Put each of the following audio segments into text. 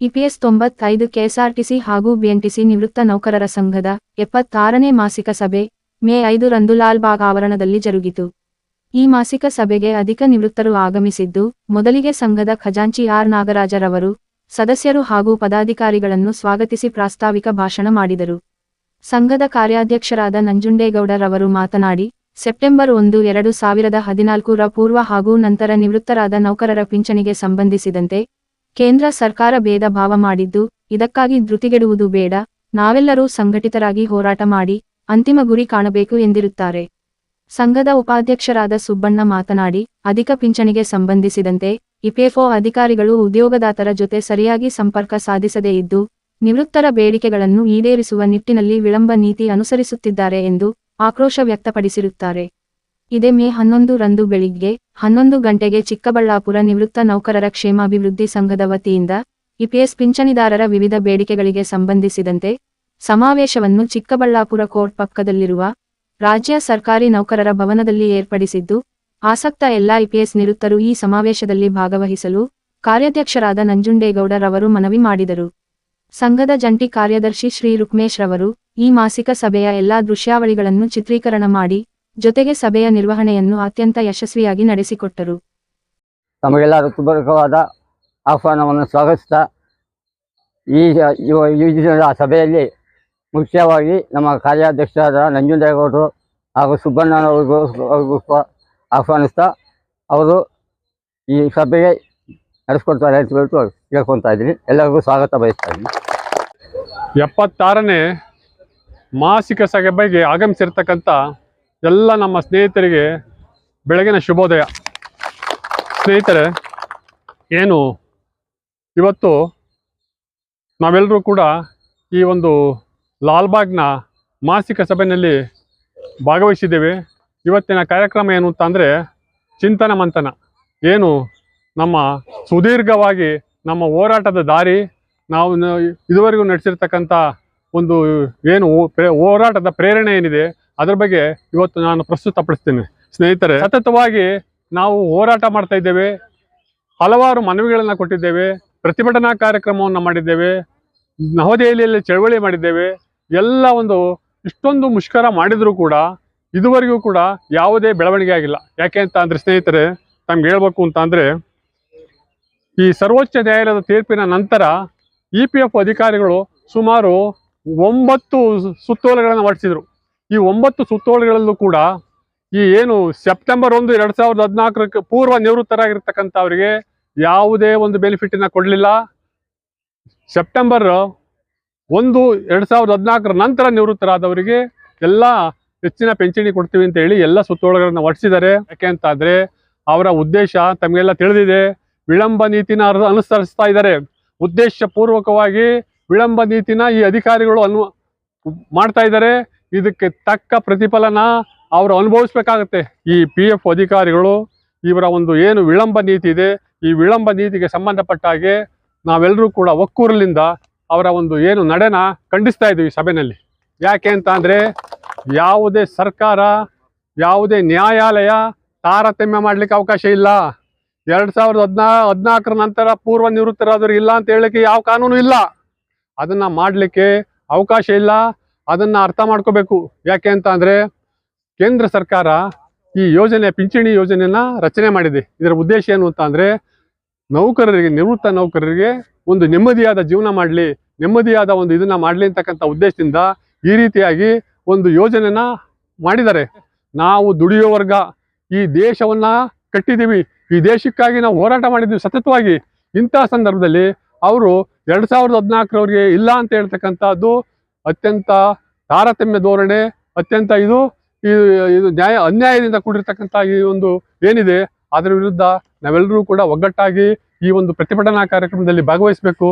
EPS ತೊಂಬತ್ತೈದು KSRTC ಹಾಗೂ BMTC ನಿವೃತ್ತ ನೌಕರರ ಸಂಘದ ಎಪ್ಪತ್ತಾರನೇ ಮಾಸಿಕ ಸಭೆ ಮೇ ಐದರಂದು ಲಾಲ್ಬಾಗ್ ಆವರಣದಲ್ಲಿ ಜರುಗಿತು. ಈ ಮಾಸಿಕ ಸಭೆಗೆ ಅಧಿಕ ನಿವೃತ್ತರು ಆಗಮಿಸಿದ್ದು, ಮೊದಲಿಗೆ ಸಂಘದ ಖಜಾಂಚಿ ಆರ್ ನಾಗರಾಜರವರು, ಸದಸ್ಯರು ಹಾಗೂ ಪದಾಧಿಕಾರಿಗಳನ್ನು ಸ್ವಾಗತಿಸಿ ಪ್ರಾಸ್ತಾವಿಕ ಭಾಷಣ ಮಾಡಿದರು. ಸಂಘದ ಕಾರ್ಯಾಧ್ಯಕ್ಷರಾದ ನಂಜುಂಡೇಗೌಡರವರು ಮಾತನಾಡಿ, ಸೆಪ್ಟೆಂಬರ್ ಒಂದು, ಎರಡು ಸಾವಿರದ ಹದಿನಾಲ್ಕರ ಪೂರ್ವ ಹಾಗೂ ನಂತರ ನಿವೃತ್ತರಾದ ನೌಕರರ ಪಿಂಚಣಿಗೆ ಸಂಬಂಧಿಸಿದಂತೆ ಕೇಂದ್ರ ಸರ್ಕಾರ ಭೇದ ಭಾವ ಮಾಡಿದ್ದು, ಇದಕ್ಕಾಗಿ ಧೃತಿಗೆಡುವುದು ಬೇಡ, ನಾವೆಲ್ಲರೂ ಸಂಘಟಿತರಾಗಿ ಹೋರಾಟ ಮಾಡಿ, ಅಂತಿಮ ಗುರಿ ಕಾಣಬೇಕು ಎಂದಿರುತ್ತಾರೆ. ಸಂಘದ ಉಪಾಧ್ಯಕ್ಷರಾದ ಸುಬ್ಬಣ್ಣ ಮಾತನಾಡಿ, ಅಧಿಕ ಪಿಂಚಣಿಗೆ ಸಂಬಂಧಿಸಿದಂತೆ ಇಪಿಎಫ್ಒ ಅಧಿಕಾರಿಗಳು ಉದ್ಯೋಗದಾತರ ಜೊತೆ ಸರಿಯಾಗಿ ಸಂಪರ್ಕ ಸಾಧಿಸದೇ ಇದ್ದು, ನಿವೃತ್ತರ ಬೇಡಿಕೆಗಳನ್ನು ಈಡೇರಿಸುವ ನಿಟ್ಟಿನಲ್ಲಿ ವಿಳಂಬ ನೀತಿ ಅನುಸರಿಸುತ್ತಿದ್ದಾರೆ ಎಂದು ಆಕ್ರೋಶ ವ್ಯಕ್ತಪಡಿಸಿರುತ್ತಾರೆ. ಇದೇ ಮೇ ಹನ್ನೊಂದು ರಂದು ಬೆಳಿಗ್ಗೆ ಹನ್ನೊಂದು ಗಂಟೆಗೆ ಚಿಕ್ಕಬಳ್ಳಾಪುರ ನಿವೃತ್ತ ನೌಕರರ ಕ್ಷೇಮಾಭಿವೃದ್ಧಿ ಸಂಘದ ವತಿಯಿಂದ ಇಪಿಎಸ್ ಪಿಂಚಣಿದಾರರ ವಿವಿಧ ಬೇಡಿಕೆಗಳಿಗೆ ಸಂಬಂಧಿಸಿದಂತೆ ಸಮಾವೇಶವನ್ನು ಚಿಕ್ಕಬಳ್ಳಾಪುರ ಕೋರ್ಟ್ ಪಕ್ಕದಲ್ಲಿರುವ ರಾಜ್ಯ ಸರ್ಕಾರಿ ನೌಕರರ ಭವನದಲ್ಲಿ ಏರ್ಪಡಿಸಿದ್ದು, ಆಸಕ್ತ ಎಲ್ಲಾ ಇಪಿಎಸ್ ನಿವೃತ್ತರು ಈ ಸಮಾವೇಶದಲ್ಲಿ ಭಾಗವಹಿಸಲು ಕಾರ್ಯಾಧ್ಯಕ್ಷರಾದ ನಂಜುಂಡೇಗೌಡರವರು ಮನವಿ ಮಾಡಿದರು. ಸಂಘದ ಜಂಟಿ ಕಾರ್ಯದರ್ಶಿ ಶ್ರೀ ರುಕ್ಮೇಶ್ ರವರು ಈ ಮಾಸಿಕ ಸಭೆಯ ಎಲ್ಲಾ ದೃಶ್ಯಾವಳಿಗಳನ್ನು ಚಿತ್ರೀಕರಣ ಮಾಡಿ ಜೊತೆಗೆ ಸಭೆಯ ನಿರ್ವಹಣೆಯನ್ನು ಅತ್ಯಂತ ಯಶಸ್ವಿಯಾಗಿ ನಡೆಸಿಕೊಟ್ಟರು. ತಮಗೆಲ್ಲ ಋತುಪೂರ್ವಕವಾದ ಆಹ್ವಾನವನ್ನು ಸ್ವಾಗತಿಸ್ತಾ ಈ ದಿನದ ಸಭೆಯಲ್ಲಿ ಮುಖ್ಯವಾಗಿ ನಮ್ಮ ಕಾರ್ಯಾಧ್ಯಕ್ಷರಾದ ನಂಜುಂಡೇಗೌಡರು ಹಾಗೂ ಸುಬ್ಬಣ್ಣನವರಿಗೂ ಅವ್ರಿಗೂ ಆಹ್ವಾನಿಸ್ತಾ ಅವರು ಈ ಸಭೆಗೆ ನಡೆಸ್ಕೊಡ್ತಾರೆ ಅಂತ ಹೇಳ್ಬಿಟ್ಟು ಕೇಳ್ಕೊತಾ ಇದ್ದೀನಿ. ಎಲ್ಲರಿಗೂ ಸ್ವಾಗತ ಬಯಸ್ತಾ ಇದ್ದೀನಿ. ಎಪ್ಪತ್ತಾರನೇ ಮಾಸಿಕ ಸಭೆಗೆ ಆಗಮಿಸಿರ್ತಕ್ಕಂಥ ಎಲ್ಲ ನಮ್ಮ ಸ್ನೇಹಿತರಿಗೆ ಬೆಳಗಿನ ಶುಭೋದಯ. ಸ್ನೇಹಿತರೆ, ಏನು, ಇವತ್ತು ನಾವೆಲ್ಲರೂ ಕೂಡ ಈ ಒಂದು ಲಾಲ್ಬಾಗ್ನ ಮಾಸಿಕ ಸಭೆಯಲ್ಲಿ ಭಾಗವಹಿಸಿದ್ದೇವೆ. ಇವತ್ತಿನ ಕಾರ್ಯಕ್ರಮ ಏನು ಅಂತ ಅಂದರೆ ಚಿಂತನ ಮಂಥನ. ಏನು, ನಮ್ಮ ಸುದೀರ್ಘವಾಗಿ ನಮ್ಮ ಹೋರಾಟದ ದಾರಿ, ನಾವು ಇದುವರೆಗೂ ನಡೆಸಿರ್ತಕ್ಕಂಥ ಒಂದು ಏನು ಹೋರಾಟದ ಪ್ರೇರಣೆ ಏನಿದೆ ಅದರ ಬಗ್ಗೆ ಇವತ್ತು ನಾನು ಪ್ರಸ್ತುತಪಡಿಸ್ತೇನೆ ಸ್ನೇಹಿತರೆ, ಸತತವಾಗಿ ನಾವು ಹೋರಾಟ ಮಾಡ್ತಾ ಇದ್ದೇವೆ. ಹಲವಾರು ಮನವಿಗಳನ್ನು ಕೊಟ್ಟಿದ್ದೇವೆ. ಪ್ರತಿಭಟನಾ ಕಾರ್ಯಕ್ರಮವನ್ನು ಮಾಡಿದ್ದೇವೆ. ನವದೆಹಲಿಯಲ್ಲಿ ಚಳವಳಿ ಮಾಡಿದ್ದೇವೆ. ಎಲ್ಲ ಒಂದು ಇಷ್ಟೊಂದು ಮುಷ್ಕರ ಮಾಡಿದರೂ ಕೂಡ ಇದುವರೆಗೂ ಕೂಡ ಯಾವುದೇ ಬೆಳವಣಿಗೆ ಆಗಿಲ್ಲ. ಯಾಕೆ ಅಂತ ಅಂದರೆ ಸ್ನೇಹಿತರೆ, ತಮ್ಗೆ ಹೇಳ್ಬೇಕು ಅಂತ ಅಂದರೆ, ಈ ಸರ್ವೋಚ್ಚ ನ್ಯಾಯಾಲಯದ ತೀರ್ಪಿನ ನಂತರ ಇ ಅಧಿಕಾರಿಗಳು ಸುಮಾರು ಒಂಬತ್ತು ಸುತ್ತೋಲೆಗಳನ್ನು ಹೊರಡಿಸಿದ್ರು. ಈ ಒಂಬತ್ತು ಸುತ್ತೋಲೆಗಳಲ್ಲೂ ಕೂಡ ಈ ಏನು ಸೆಪ್ಟೆಂಬರ್ ಒಂದು, ಎರಡ್ ಸಾವಿರದ ಹದಿನಾಲ್ಕರಕ್ಕೆ ಪೂರ್ವ ನಿವೃತ್ತರಾಗಿರ್ತಕ್ಕಂಥವರಿಗೆ ಯಾವುದೇ ಒಂದು ಬೆನಿಫಿಟನ್ನ ಕೊಡಲಿಲ್ಲ. ಸೆಪ್ಟೆಂಬರ್ ಒಂದು, ಎರಡ್ ಸಾವಿರದ ಹದಿನಾಲ್ಕರ ನಂತರ ನಿವೃತ್ತರಾದವರಿಗೆ ಎಲ್ಲ ಹೆಚ್ಚಿನ ಪಿಂಚಣಿ ಕೊಡ್ತೀವಿ ಅಂತ ಹೇಳಿ ಎಲ್ಲ ಸುತ್ತೋಲೆಗಳನ್ನ ಹೊರಡಿಸಿದ್ದಾರೆ ಯಾಕೆ ಅಂತ ಅಂದ್ರೆ ಅವರ ಉದ್ದೇಶ ತಮಗೆಲ್ಲ ತಿಳಿದಿದೆ. ವಿಳಂಬ ನೀತಿನ ಅನುಸರಿಸ್ತಾ ಇದ್ದಾರೆ. ಉದ್ದೇಶ ಪೂರ್ವಕವಾಗಿ ವಿಳಂಬ ನೀತಿನ ಈ ಅಧಿಕಾರಿಗಳು ಅನು ಮಾಡ್ತಾ ಇದ್ದಾರೆ. ಇದಕ್ಕೆ ತಕ್ಕ ಪ್ರತಿಫಲನ ಅವರು ಅನುಭವಿಸ್ಬೇಕಾಗತ್ತೆ. ಈ ಪಿ ಎಫ್ ಅಧಿಕಾರಿಗಳು ಇವರ ಒಂದು ಏನು ವಿಳಂಬ ನೀತಿ ಇದೆ, ಈ ವಿಳಂಬ ನೀತಿಗೆ ಸಂಬಂಧಪಟ್ಟ ಹಾಗೆ ನಾವೆಲ್ಲರೂ ಕೂಡ ಒಕ್ಕೂರಲಿಂದ ಅವರ ಒಂದು ಏನು ನಡೆನ ಖಂಡಿಸ್ತಾ ಇದ್ದೀವಿ ಸಭೆಯಲ್ಲಿ ಯಾಕೆ ಅಂತ ಅಂದರೆ ಯಾವುದೇ ಸರ್ಕಾರ, ಯಾವುದೇ ನ್ಯಾಯಾಲಯ ತಾರತಮ್ಯ ಮಾಡಲಿಕ್ಕೆ ಅವಕಾಶ ಇಲ್ಲ. ಎರಡು ಸಾವಿರದ ಹದಿನಾ, ಹದಿನಾಲ್ಕರ ನಂತರ ಪೂರ್ವ ನಿವೃತ್ತರಾದರೂ ಇಲ್ಲ ಅಂತ ಹೇಳಲಿಕ್ಕೆ ಯಾವ ಕಾನೂನು ಇಲ್ಲ. ಅದನ್ನು ಮಾಡಲಿಕ್ಕೆ ಅವಕಾಶ ಇಲ್ಲ. ಅದನ್ನ ಅರ್ಥ ಮಾಡ್ಕೋಬೇಕು. ಯಾಕೆ ಅಂತ ಅಂದರೆ ಕೇಂದ್ರ ಸರ್ಕಾರ ಈ ಯೋಜನೆ, ಪಿಂಚಣಿ ಯೋಜನೆಯನ್ನ ರಚನೆ ಮಾಡಿದೆ. ಇದರ ಉದ್ದೇಶ ಏನು ಅಂತ ಅಂದ್ರೆ ನೌಕರರಿಗೆ, ನಿವೃತ್ತ ನೌಕರರಿಗೆ ಒಂದು ನೆಮ್ಮದಿಯಾದ ಜೀವನ ಮಾಡಲಿ. ನೆಮ್ಮದಿಯಾದ ಒಂದು ಇದನ್ನ ಮಾಡಲಿ ಅಂತಕ್ಕಂಥ ಉದ್ದೇಶದಿಂದ ಈ ರೀತಿಯಾಗಿ ಒಂದು ಯೋಜನೆನ ಮಾಡಿದ್ದಾರೆ. ನಾವು ದುಡಿಯೋ ವರ್ಗ, ಈ ದೇಶವನ್ನ ಕಟ್ಟಿದ್ದೀವಿ. ಈ ದೇಶಕ್ಕಾಗಿ ನಾವು ಹೋರಾಟ ಮಾಡಿದ್ದೀವಿ ಸತತವಾಗಿ. ಇಂತಹ ಸಂದರ್ಭದಲ್ಲಿ ಅವರು ಎರಡು ಸಾವಿರದ ಇಲ್ಲ ಅಂತ ಹೇಳ್ತಕ್ಕಂಥದ್ದು ಅತ್ಯಂತ ತಾರತಮ್ಯ ಧೋರಣೆ, ಅತ್ಯಂತ ಇದು ಇದು ನ್ಯಾಯ, ಅನ್ಯಾಯದಿಂದ ಕೂಡಿರ್ತಕ್ಕಂಥ ಈ ಒಂದು ಏನಿದೆ, ಅದರ ವಿರುದ್ಧ ನಾವೆಲ್ಲರೂ ಕೂಡ ಒಗ್ಗಟ್ಟಾಗಿ ಈ ಒಂದು ಪ್ರತಿಭಟನಾ ಕಾರ್ಯಕ್ರಮದಲ್ಲಿ ಭಾಗವಹಿಸಬೇಕು.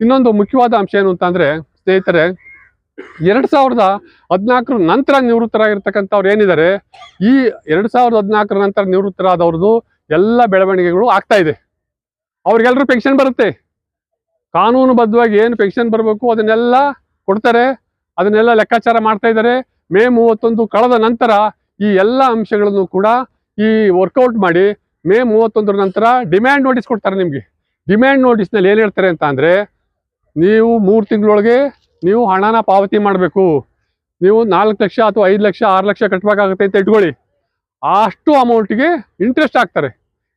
ಇನ್ನೊಂದು ಮುಖ್ಯವಾದ ಅಂಶ ಏನು ಅಂತ ಅಂದ್ರೆ, ಸ್ನೇಹಿತರೆ, ಎರಡ್ ಸಾವಿರದ ಹದಿನಾಲ್ಕರ ನಂತರ ನಿವೃತ್ತರಾಗಿರ್ತಕ್ಕಂಥವ್ರು ಏನಿದ್ದಾರೆ, ಈ ಎರಡ್ ಸಾವಿರದ ಹದಿನಾಲ್ಕರ ನಂತರ ನಿವೃತ್ತರಾದವ್ರದ್ದು ಎಲ್ಲ ಬೆಳವಣಿಗೆಗಳು ಆಗ್ತಾ ಇದೆ. ಅವ್ರಿಗೆಲ್ಲರೂ ಪೆನ್ಷನ್ ಬರುತ್ತೆ. ಕಾನೂನುಬದ್ಧವಾಗಿ ಏನು ಪೆನ್ಷನ್ ಬರಬೇಕು, ಅದನ್ನೆಲ್ಲ ಕೊಡ್ತಾರೆ, ಅದನ್ನೆಲ್ಲ ಲೆಕ್ಕಾಚಾರ ಮಾಡ್ತಾ ಇದ್ದಾರೆ. ಮೇ ಮೂವತ್ತೊಂದು ಕಳೆದ ನಂತರ ಈ ಎಲ್ಲ ಅಂಶಗಳನ್ನು ಕೂಡ ಈ ವರ್ಕೌಟ್ ಮಾಡಿ ಮೇ ಮೂವತ್ತೊಂದರ ನಂತರ ಡಿಮ್ಯಾಂಡ್ ನೋಟಿಸ್ ಕೊಡ್ತಾರೆ ನಿಮಗೆ. ಡಿಮ್ಯಾಂಡ್ ನೋಟಿಸ್ನಲ್ಲಿ ಏನು ಹೇಳ್ತಾರೆ ಅಂತ ಅಂದರೆ, ನೀವು ಮೂರು ತಿಂಗಳೊಳಗೆ ನೀವು ಹಣನ ಪಾವತಿ ಮಾಡಬೇಕು. ನೀವು ನಾಲ್ಕು ಲಕ್ಷ ಅಥವಾ ಐದು ಲಕ್ಷ, ಆರು ಲಕ್ಷ ಕಟ್ಟಬೇಕಾಗುತ್ತೆ ಅಂತ ಇಟ್ಕೊಳ್ಳಿ. ಅಷ್ಟು ಅಮೌಂಟಿಗೆ ಇಂಟ್ರೆಸ್ಟ್ ಹಾಕ್ತಾರೆ.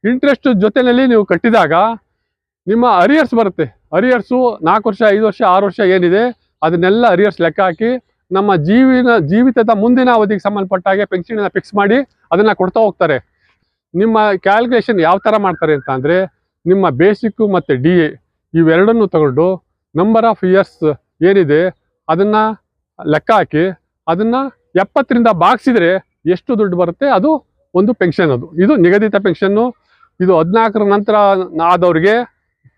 ಇಂಟ್ರೆಸ್ಟ್ ಜೊತೆಯಲ್ಲಿ ನೀವು ಕಟ್ಟಿದಾಗ ನಿಮ್ಮ ಅರಿಯರ್ಸ್ ಬರುತ್ತೆ. ಅರಿಯರ್ಸು ನಾಲ್ಕು ವರ್ಷ, ಐದು ವರ್ಷ, ಆರು ವರ್ಷ ಏನಿದೆ ಅದನ್ನೆಲ್ಲ ಅರಿಯರ್ಸ್ ಲೆಕ್ಕ ಹಾಕಿ ನಮ್ಮ ಜೀವಿನ ಜೀವಿತದ ಮುಂದಿನ ಅವಧಿಗೆ ಸಂಬಂಧಪಟ್ಟ ಹಾಗೆ ಪೆನ್ಷನ್ ಫಿಕ್ಸ್ ಮಾಡಿ ಅದನ್ನ ಕೊಡ್ತಾ ಹೋಗ್ತಾರೆ. ನಿಮ್ಮ ಕ್ಯಾಲ್ಕುಲೇಷನ್ ಯಾವ ಥರ ಮಾಡ್ತಾರೆ ಅಂತ ಅಂದರೆ ನಿಮ್ಮ ಬೇಸಿಕ್ಕು ಮತ್ತು ಡಿ ಎ ಇವೆರಡನ್ನು ತಗೊಂಡು ನಂಬರ್ ಆಫ್ ಇಯರ್ಸ್ ಏನಿದೆ ಅದನ್ನ ಲೆಕ್ಕ ಹಾಕಿ ಅದನ್ನ ಎಪ್ಪತ್ತರಿಂದ ಬಾಗಿಸಿದ್ರೆ ಎಷ್ಟು ದುಡ್ಡು ಬರುತ್ತೆ? ಅದು ಒಂದು ಪೆನ್ಷನ್ ಅದು. ಇದು ನಿಗದಿತ ಪೆನ್ಷನ್ನು ಇದು ಹದಿನಾಲ್ಕರ ನಂತರ ಆದವ್ರಿಗೆ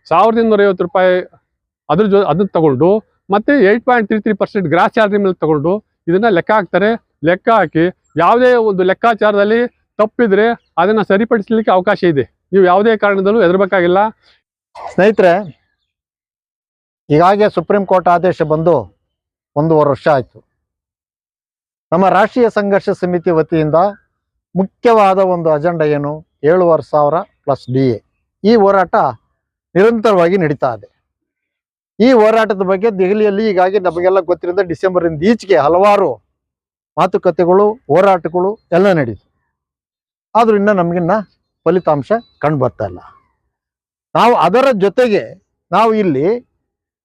ಸಾವಿರದ ಇನ್ನೂರ ಐವತ್ತು ರೂಪಾಯಿ ಅದ್ರ ಜೊ ಅದನ್ನ ತಗೊಂಡು ಮತ್ತೆ eight point three three percent gross charge ಮೇಲೆ ತಗೊಂಡು ಇದನ್ನ ಲೆಕ್ಕ ಹಾಕ್ತಾರೆ. ಲೆಕ್ಕ ಹಾಕಿ ಯಾವುದೇ ಒಂದು ಲೆಕ್ಕಾಚಾರದಲ್ಲಿ ತಪ್ಪಿದ್ರೆ ಅದನ್ನ ಸರಿಪಡಿಸಲಿಕ್ಕೆ ಅವಕಾಶ ಇದೆ. ನೀವು ಯಾವುದೇ ಕಾರಣದಲ್ಲೂ ಹೆದರ್ಬೇಕಾಗಿಲ್ಲ. ಸ್ನೇಹಿತರೆ ಈಗಾಗಲೇ ಸುಪ್ರೀಂ ಕೋರ್ಟ್ ಆದೇಶ ಬಂದು ಒಂದೂವರೆ ವರ್ಷ ಆಯಿತು. ನಮ್ಮ ರಾಷ್ಟ್ರೀಯ ಸಂಘರ್ಷ ಸಮಿತಿ ವತಿಯಿಂದ ಮುಖ್ಯವಾದ ಒಂದು ಅಜೆಂಡಾ ಏನು? ಏಳುವರೆ ಸಾವಿರ ಪ್ಲಸ್ ಡಿ ಎ. ಈ ಹೋರಾಟ ನಿರಂತರವಾಗಿ ನಡೀತಾ ಇದೆ. ಈ ಹೋರಾಟದ ಬಗ್ಗೆ ದೆಹಲಿಯಲ್ಲಿ ಈಗಾಗಿ ನಮಗೆಲ್ಲ ಗೊತ್ತಿರೋದ ಡಿಸೆಂಬರಿಂದ ಈಚೆಗೆ ಹಲವಾರು ಮಾತುಕತೆಗಳು, ಹೋರಾಟಗಳು ಎಲ್ಲ ನಡೀತು ಆದ್ರೂ ಇನ್ನೂ ನಮಗಿನ್ನ ಫಲಿತಾಂಶ ಕಂಡು ಬರ್ತಾ ಇಲ್ಲ. ನಾವು ಅದರ ಜೊತೆಗೆ ನಾವು ಇಲ್ಲಿ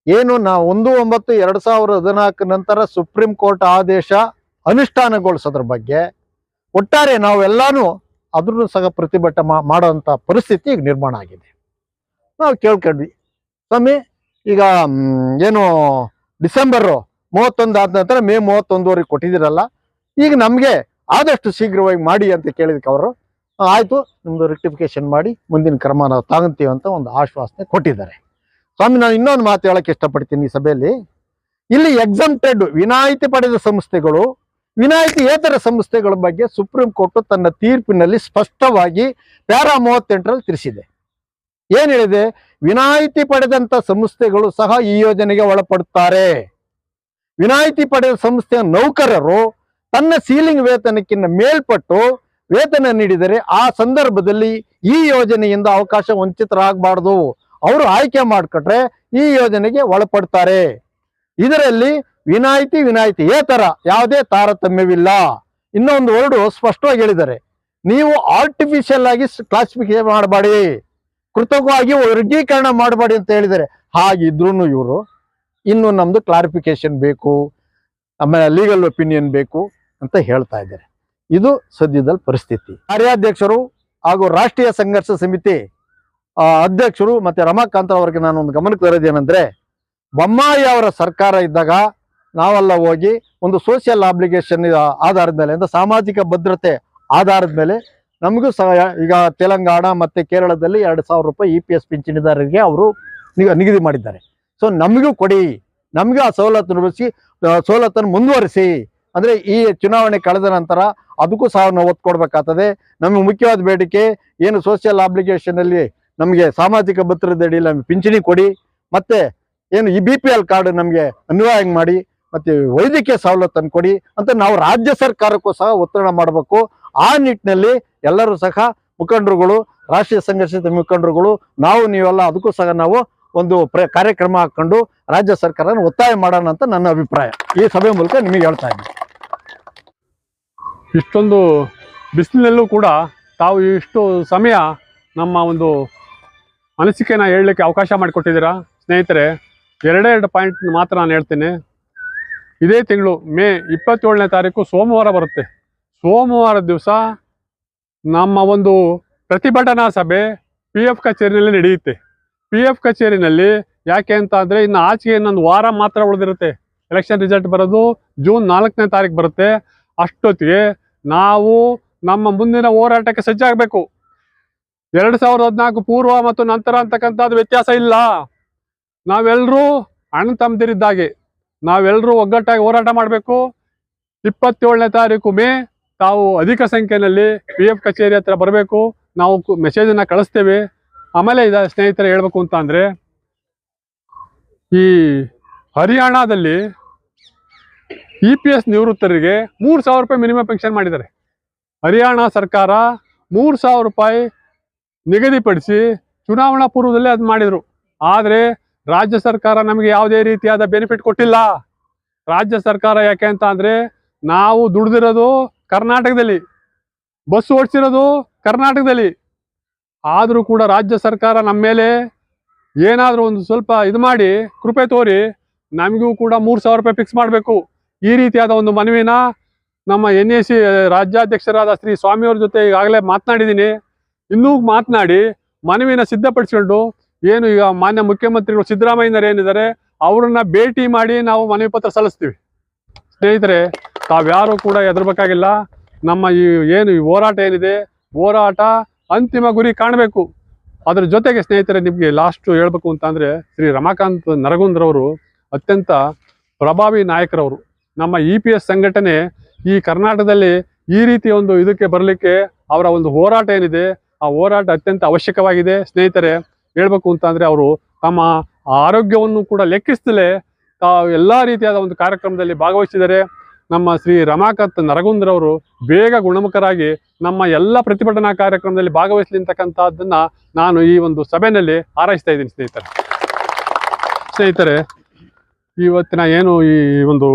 ಏನು ನಾವು ಒಂದು ಒಂಬತ್ತು ಎರಡು ಸಾವಿರದ ಹದಿನಾಲ್ಕು ನಂತರ ಸುಪ್ರೀಂ ಕೋರ್ಟ್ ಆದೇಶ ಅನುಷ್ಠಾನಗೊಳಿಸೋದ್ರ ಬಗ್ಗೆ ಒಟ್ಟಾರೆ ನಾವೆಲ್ಲಾನು ಅದ್ರೂ ಸಹ ಪ್ರತಿಭಟನೆ ಮಾಡುವಂಥ ಪರಿಸ್ಥಿತಿ ಈಗ ನಿರ್ಮಾಣ ಆಗಿದೆ. ನಾವು ಕೇಳ್ಕೊಂಡ್ವಿ. ಸ್ವಾಮಿ ಈಗ ಏನು ಡಿಸೆಂಬರು ಮೂವತ್ತೊಂದು ಆದ ನಂತರ ಮೇ ಮೂವತ್ತೊಂದುವರೆಗೆ ಕೊಟ್ಟಿದ್ದೀರಲ್ಲ, ಈಗ ನಮಗೆ ಆದಷ್ಟು ಶೀಘ್ರವಾಗಿ ಮಾಡಿ ಅಂತ ಕೇಳಿದಕ್ಕೆ ಅವರು ಆಯಿತು ನಿಮ್ಮದು ರೆಕ್ಟಿಫಿಕೇಶನ್ ಮಾಡಿ, ಮುಂದಿನ ಕ್ರಮ ನಾವು ತಗೊಂತೀವಿ ಅಂತ ಒಂದು ಆಶ್ವಾಸನೆ ಕೊಟ್ಟಿದ್ದಾರೆ. ಸ್ವಾಮಿ, ನಾನು ಇನ್ನೊಂದು ಮಾತು ಹೇಳಕ್ಕೆ ಇಷ್ಟಪಡ್ತೀನಿ ಈ ಸಭೆಯಲ್ಲಿ. ಇಲ್ಲಿ ಎಕ್ಸಮ್ಟೆಡ್ ವಿನಾಯಿತಿ ಪಡೆದ ಸಂಸ್ಥೆಗಳು, ವಿನಾಯಿತಿ ಏತರ ಸಂಸ್ಥೆಗಳ ಬಗ್ಗೆ ಸುಪ್ರೀಂ ಕೋರ್ಟ್ ತನ್ನ ತೀರ್ಪಿನಲ್ಲಿ ಸ್ಪಷ್ಟವಾಗಿ ಪ್ಯಾರಾ ಮೂವತ್ತೆಂಟರಲ್ಲಿ ತಿಳಿಸಿದೆ. ಏನ್ ಹೇಳಿದೆ? ವಿನಾಯಿತಿ ಪಡೆದಂತ ಸಂಸ್ಥೆಗಳು ಸಹ ಈ ಯೋಜನೆಗೆ ಒಳಪಡುತ್ತಾರೆ. ವಿನಾಯಿತಿ ಪಡೆದ ಸಂಸ್ಥೆಯ ನೌಕರರು ತನ್ನ ಸೀಲಿಂಗ್ ವೇತನಕ್ಕಿಂತ ಮೇಲ್ಪಟ್ಟು ವೇತನ ನೀಡಿದರೆ ಆ ಸಂದರ್ಭದಲ್ಲಿ ಈ ಯೋಜನೆಯಿಂದ ಅವಕಾಶ ವಂಚಿತರಾಗಬಾರ್ದು. ಅವರು ಆಯ್ಕೆ ಮಾಡಿಕೊಟ್ರೆ ಈ ಯೋಜನೆಗೆ ಒಳಪಡ್ತಾರೆ ಇದರಲ್ಲಿ ವಿನಾಯಿತಿ ವಿನಾಯಿತಿ ಏತರ ಯಾವುದೇ ತಾರತಮ್ಯವಿಲ್ಲ. ಇನ್ನೊಂದು ವರ್ಡು ಸ್ಪಷ್ಟವಾಗಿ ಹೇಳಿದ್ದಾರೆ. ನೀವು ಆರ್ಟಿಫಿಷಿಯಲ್ ಆಗಿ ಕ್ಲಾಸಿಫಿಕೇಶನ್ ಮಾಡಬೇಡಿ. ಕೃತಕವಾಗಿ ವರ್ಗೀಕರಣ ಮಾಡಬೇಡಿ ಅಂತ ಹೇಳಿದ್ದಾರೆ ಹಾಗಿದ್ರು ಇವರು. ಇನ್ನು ನಮ್ದು ಕ್ಲಾರಿಫಿಕೇಶನ್ ಬೇಕು, ಆಮೇಲೆ ಲೀಗಲ್ ಒಪಿನಿಯನ್ ಬೇಕು ಅಂತ ಹೇಳ್ತಾ ಇದ್ದಾರೆ. ಇದು ಸದ್ಯದಲ್ಲಿ ಪರಿಸ್ಥಿತಿ. ಕಾರ್ಯಾಧ್ಯಕ್ಷರು ಹಾಗೂ ರಾಷ್ಟ್ರೀಯ ಸಂಘರ್ಷ ಸಮಿತಿ ಅಧ್ಯಕ್ಷರು ಮತ್ತೆ ರಮಾಕಾಂತ್ ಅವರಿಗೆ ನಾನು ಒಂದು ಗಮನಕ್ಕೆ ತರೋದೇನೆಂದ್ರೆ, ಬೊಮ್ಮಾಯಿ ಅವರ ಸರ್ಕಾರ ಇದ್ದಾಗ ನಾವೆಲ್ಲ ಹೋಗಿ ಒಂದು ಸೋಷಿಯಲ್ ಆಬ್ಲಿಗೇಷನ್ ಆಧಾರದ ಮೇಲೆ ಅಂದ್ರೆ ಸಾಮಾಜಿಕ ಭದ್ರತೆ ಆಧಾರದ ಮೇಲೆ ನಮಗೂ ಸಹ ಈಗ ತೆಲಂಗಾಣ ಮತ್ತು ಕೇರಳದಲ್ಲಿ ಎರಡು ಸಾವಿರ ರೂಪಾಯಿ ಇ ಪಿ ಎಸ್ ಪಿಂಚಣಿದಾರರಿಗೆ ಅವರು ನಿಗದಿ ಮಾಡಿದ್ದಾರೆ. ಸೊ ನಮಗೂ ಕೊಡಿ. ನಮಗೂ ಆ ಸವಲತ್ತು ರೂಪಿಸಿ ಸವಲತ್ತನ್ನು ಮುಂದುವರಿಸಿ. ಅಂದರೆ ಈ ಚುನಾವಣೆ ಕಳೆದ ನಂತರ ಅದಕ್ಕೂ ಸಹ ನಾವು ಒತ್ತು ಕೊಡಬೇಕಾಗ್ತದೆ. ನಮಗೆ ಮುಖ್ಯವಾದ ಬೇಡಿಕೆ ಏನು ಸೋಷಿಯಲ್ ಆಬ್ಲಿಗೇಷನ್ ಅಲ್ಲಿ ನಮಗೆ ಸಾಮಾಜಿಕ ಭದ್ರತೆ ಅಡಿಯಲ್ಲಿ ನಮಗೆ ಪಿಂಚಣಿ ಕೊಡಿ. ಮತ್ತು ಏನು ಈ ಬಿ ಪಿ ಎಲ್ ಕಾರ್ಡ್ ನಮಗೆ ಅನ್ವಯ ಮಾಡಿ, ಮತ್ತು ವೈದ್ಯಕೀಯ ಸವಲತ್ತನ್ನು ಕೊಡಿ ಅಂತ ನಾವು ರಾಜ್ಯ ಸರ್ಕಾರಕ್ಕೂ ಸಹ ಒತ್ತಡ ಮಾಡಬೇಕು. ಆ ನಿಟ್ಟಿನಲ್ಲಿ ಎಲ್ಲರೂ ಸಹ ಮುಖಂಡರುಗಳು, ರಾಷ್ಟ್ರೀಯ ಸಂಘರ್ಷಿತ ಮುಖಂಡರುಗಳು, ನಾವು ನೀವೆಲ್ಲ ಅದಕ್ಕೂ ಸಹ ನಾವು ಒಂದು ಕಾರ್ಯಕ್ರಮ ಹಾಕೊಂಡು ರಾಜ್ಯ ಸರ್ಕಾರನ ಒತ್ತಾಯ ಮಾಡೋಣ ಅಂತ ನನ್ನ ಅಭಿಪ್ರಾಯ. ಈ ಸಭೆ ಮೂಲಕ ನಿಮಗೆ ಹೇಳ್ತಾ ಇದ್ದೀನಿ. ಇಷ್ಟೊಂದು ಬಿಸಿಲಿನಲ್ಲೂ ಕೂಡ ತಾವು ಇಷ್ಟು ಸಮಯ ನಮ್ಮ ಒಂದು ಅನಿಸಿಕೆನ ಹೇಳಲಿಕ್ಕೆ ಅವಕಾಶ ಮಾಡಿಕೊಟ್ಟಿದ್ದೀರಾ? ಸ್ನೇಹಿತರೆ, ಎರಡೇ ಎರಡು ಪಾಯಿಂಟ್ ಮಾತ್ರ ನಾನು ಹೇಳ್ತೀನಿ. ಇದೇ ತಿಂಗಳು ಮೇ ಇಪ್ಪತ್ತೇಳನೇ ತಾರೀಕು ಸೋಮವಾರ ಬರುತ್ತೆ. ಸೋಮವಾರ ದಿವಸ ನಮ್ಮ ಒಂದು ಪ್ರತಿಭಟನಾ ಸಭೆ ಪಿ ಎಫ್ ಕಚೇರಿನಲ್ಲಿ ನಡೆಯುತ್ತೆ. ಪಿ ಎಫ್ ಕಚೇರಿನಲ್ಲಿ ಯಾಕೆ ಅಂತ ಅಂದರೆ ಇನ್ನು ಆಚೆಗೆ ಇನ್ನೊಂದು ವಾರ ಮಾತ್ರ ಉಳಿದಿರುತ್ತೆ. ಎಲೆಕ್ಷನ್ ರಿಸಲ್ಟ್ ಬರೋದು ಜೂನ್ ನಾಲ್ಕನೇ ತಾರೀಕು ಬರುತ್ತೆ. ಅಷ್ಟೊತ್ತಿಗೆ ನಾವು ನಮ್ಮ ಮುಂದಿನ ಹೋರಾಟಕ್ಕೆ ಸಜ್ಜಾಗಬೇಕು. ಎರಡು ಸಾವಿರದ ಹದಿನಾಲ್ಕು ಪೂರ್ವ ಮತ್ತು ನಂತರ ಅಂತಕ್ಕಂಥದ್ದು ವ್ಯತ್ಯಾಸ ಇಲ್ಲ. ನಾವೆಲ್ಲರೂ ಅಣ್ಣ ತಮ್ಮದಿರಿದ್ದಾಗೆ ನಾವೆಲ್ಲರೂ ಒಗ್ಗಟ್ಟಾಗಿ ಹೋರಾಟ ಮಾಡಬೇಕು. ಇಪ್ಪತ್ತೇಳನೇ ತಾರೀಕು ಮೇ ತಾವು ಅಧಿಕ ಸಂಖ್ಯೆಯಲ್ಲಿ ಪಿ ಎಫ್ ಕಚೇರಿ ಹತ್ರ ಬರಬೇಕು. ನಾವು ಮೆಸೇಜನ್ನು ಕಳಿಸ್ತೇವೆ. ಆಮೇಲೆ ಇದ ಸ್ನೇಹಿತರೆ ಹೇಳ್ಬೇಕು ಅಂತ ಅಂದರೆ, ಈ ಹರಿಯಾಣದಲ್ಲಿ ಇ ಪಿ ಎಸ್ ನಿವೃತ್ತರಿಗೆ ಮೂರು ಸಾವಿರ ರೂಪಾಯಿ ಮಿನಿಮಮ್ ಪೆನ್ಷನ್ ಮಾಡಿದ್ದಾರೆ. ಹರಿಯಾಣ ಸರ್ಕಾರ ಮೂರು ಸಾವಿರ ರೂಪಾಯಿ ನಿಗದಿಪಡಿಸಿ ಚುನಾವಣಾ ಪೂರ್ವದಲ್ಲೇ ಅದು ಮಾಡಿದ್ರು. ಆದರೆ ರಾಜ್ಯ ಸರ್ಕಾರ ನಮಗೆ ಯಾವುದೇ ರೀತಿಯಾದ ಬೆನಿಫಿಟ್ ಕೊಟ್ಟಿಲ್ಲ. ರಾಜ್ಯ ಸರ್ಕಾರ ಯಾಕೆ ಅಂತ ಅಂದ್ರೆ, ನಾವು ದುಡ್ದಿರೋದು ಕರ್ನಾಟಕದಲ್ಲಿ ಬಸ್ ಓಡಿಸಿರೋದು ಕರ್ನಾಟಕದಲ್ಲಿ. ಆದರೂ ಕೂಡ ರಾಜ್ಯ ಸರ್ಕಾರ ನಮ್ಮ ಮೇಲೆ ಏನಾದರೂ ಒಂದು ಸ್ವಲ್ಪ ಇದು ಮಾಡಿ, ಕೃಪೆ ತೋರಿ, ನಮಗೂ ಕೂಡ ಮೂರು ಸಾವಿರ ರೂಪಾಯಿ ಫಿಕ್ಸ್ ಮಾಡಬೇಕು. ಈ ರೀತಿಯಾದ ಒಂದು ಮನವಿನ ನಮ್ಮ ಎನ್ ಎ ಸಿ ರಾಜ್ಯಾಧ್ಯಕ್ಷರಾದ ಶ್ರೀ ಸ್ವಾಮಿಯವ್ರ ಜೊತೆ ಈಗಾಗಲೇ ಮಾತನಾಡಿದ್ದೀನಿ. ಇನ್ನೂ ಮಾತನಾಡಿ, ಮನವಿನ ಸಿದ್ಧಪಡಿಸ್ಕೊಂಡು, ಏನು ಈಗ ಮಾನ್ಯ ಮುಖ್ಯಮಂತ್ರಿಗಳು ಸಿದ್ದರಾಮಯ್ಯನವರು ಏನಿದ್ದಾರೆ, ಅವರನ್ನ ಭೇಟಿ ಮಾಡಿ ನಾವು ಮನವಿ ಪತ್ರ ಸಲ್ಲಿಸ್ತೀವಿ. ಸ್ನೇಹಿತರೆ ತಾವ್ಯಾರು ಕೂಡ ಹೆದರ್ಬೇಕಾಗಿಲ್ಲ. ನಮ್ಮ ಈ ಏನು ಈ ಹೋರಾಟ ಏನಿದೆ, ಹೋರಾಟ ಅಂತಿಮ ಗುರಿ ಕಾಣಬೇಕು. ಅದರ ಜೊತೆಗೆ ಸ್ನೇಹಿತರೆ, ನಿಮಗೆ ಲಾಸ್ಟು ಹೇಳ್ಬೇಕು ಅಂತಂದರೆ ಶ್ರೀ ರಮಾಕಾಂತ್ ನರಗುಂದ್ರವರು ಅತ್ಯಂತ ಪ್ರಭಾವಿ ನಾಯಕರವರು. ನಮ್ಮ ಇ ಪಿ ಎಸ್ ಸಂಘಟನೆ ಈ ಕರ್ನಾಟಕದಲ್ಲಿ ಈ ರೀತಿ ಒಂದು ಇದಕ್ಕೆ ಬರಲಿಕ್ಕೆ ಅವರ ಒಂದು ಹೋರಾಟ ಏನಿದೆ, ಆ ಹೋರಾಟ ಅತ್ಯಂತ ಅವಶ್ಯಕವಾಗಿದೆ. ಸ್ನೇಹಿತರೆ, ಹೇಳ್ಬೇಕು ಅಂತಂದರೆ ಅವರು ತಮ್ಮ ಆರೋಗ್ಯವನ್ನು ಕೂಡ ಲೆಕ್ಕಿಸದಲೇ ತಾವು ಎಲ್ಲಾ ರೀತಿಯಾದ ಒಂದು ಕಾರ್ಯಕ್ರಮದಲ್ಲಿ ಭಾಗವಹಿಸಿದ್ದಾರೆ. ನಮ್ಮ ಶ್ರೀ ರಮಾಕಾಂತ್ ನರಗುಂದ್ರವರು ಬೇಗ ಗುಣಮುಖರಾಗಿ ನಮ್ಮ ಎಲ್ಲ ಪ್ರತಿಭಟನಾ ಕಾರ್ಯಕ್ರಮದಲ್ಲಿ ಭಾಗವಹಿಸಲಿ ನಾನು ಈ ಒಂದು ಸಭೆಯಲ್ಲಿ ಹಾರೈಸ್ತಾ ಇದ್ದೀನಿ ಸ್ನೇಹಿತರೆ. ಸ್ನೇಹಿತರೆ, ಇವತ್ತಿನ ಏನು ಈ ಒಂದು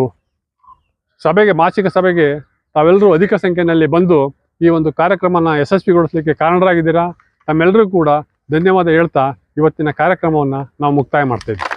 ಸಭೆಗೆ, ಮಾಸಿಕ ಸಭೆಗೆ ತಾವೆಲ್ಲರೂ ಅಧಿಕ ಸಂಖ್ಯೆಯಲ್ಲಿ ಬಂದು ಈ ಒಂದು ಕಾರ್ಯಕ್ರಮನ ಯಶಸ್ವಿಗೊಳಿಸಲಿಕ್ಕೆ ಕಾರಣರಾಗಿದ್ದೀರಾ? ತಮ್ಮೆಲ್ಲರಿಗೂ ಕೂಡ ಧನ್ಯವಾದ ಹೇಳ್ತಾ ಇವತ್ತಿನ ಕಾರ್ಯಕ್ರಮವನ್ನು ನಾವು ಮುಕ್ತಾಯ ಮಾಡ್ತಾ ಇದ್ದೀವಿ.